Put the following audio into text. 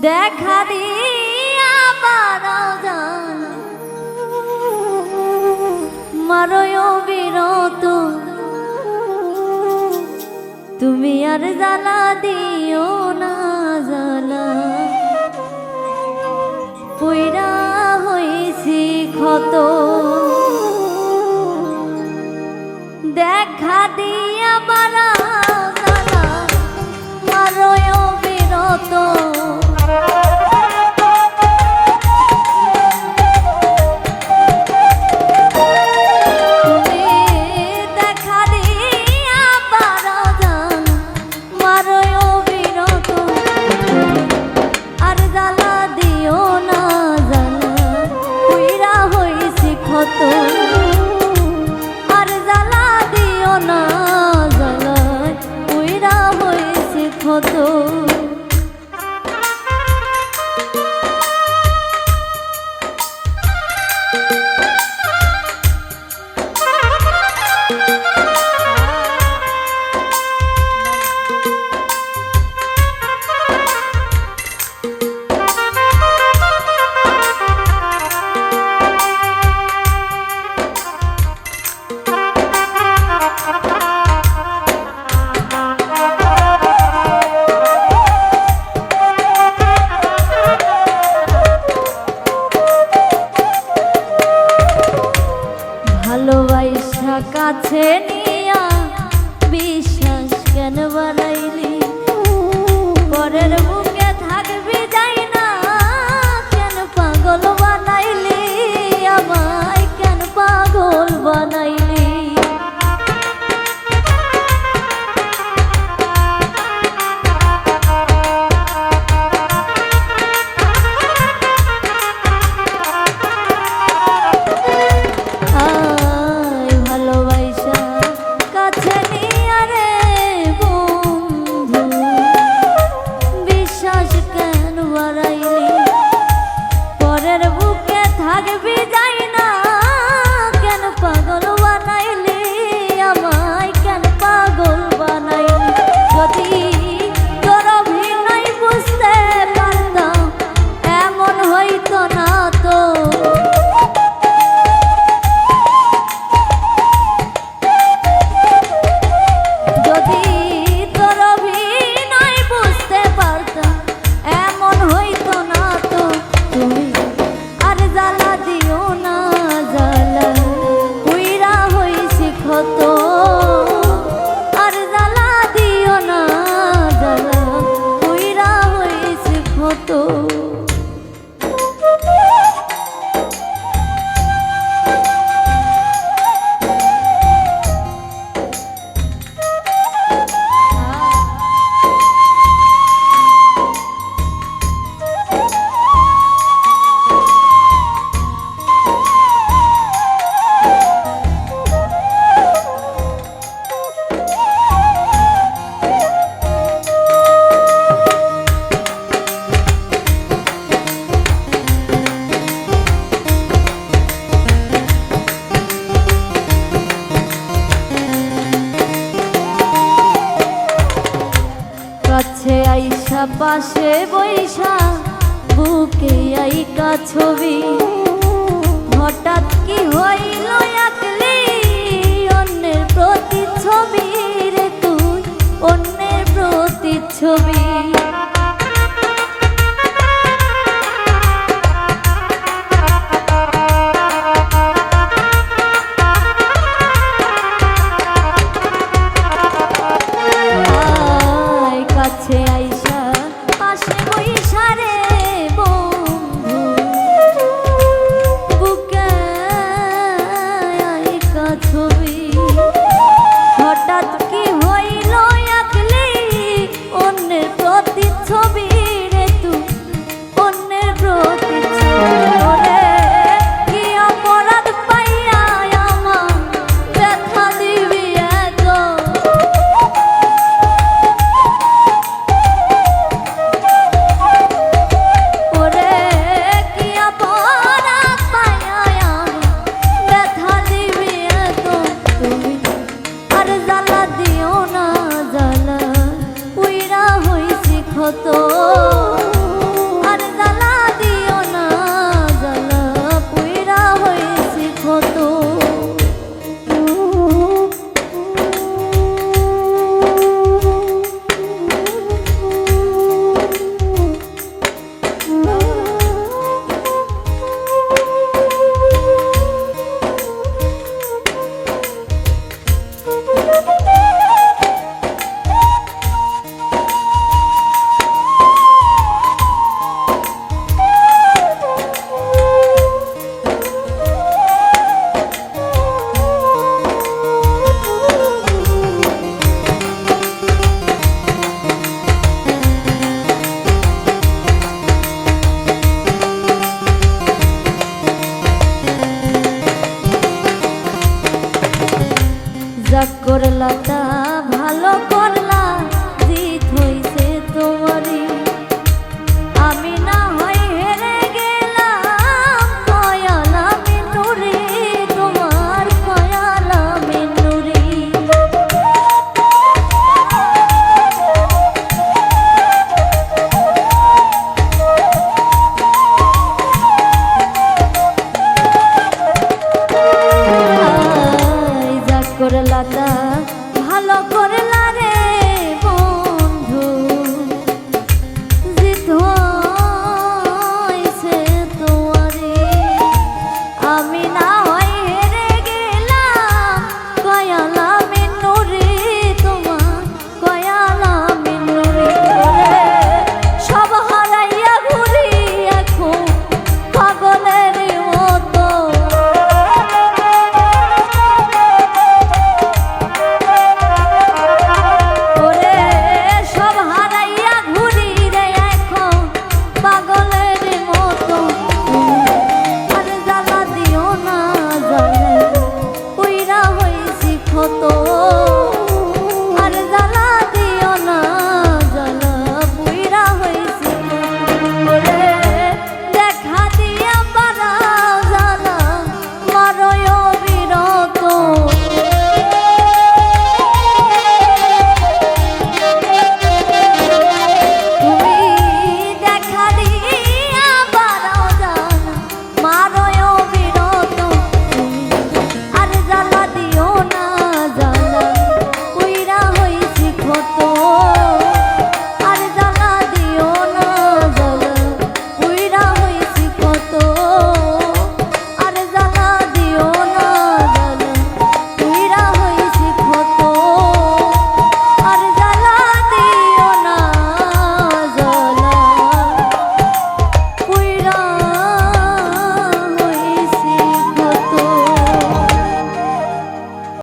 দেখা দিয়া পারাও জান। মারয় বিরত। তুমি আর জ্বালা দিও না, জ্বালা। পৈরা হয়েছি ক্ষত। দেখা দিয়া মতো কাছে আইসা পাশে বৈশা বুকে আইকা ছবি। হঠাৎ কি হইল একলি অন্যের প্রতি ছবি রে তুই, অন্যের প্রতি ছবি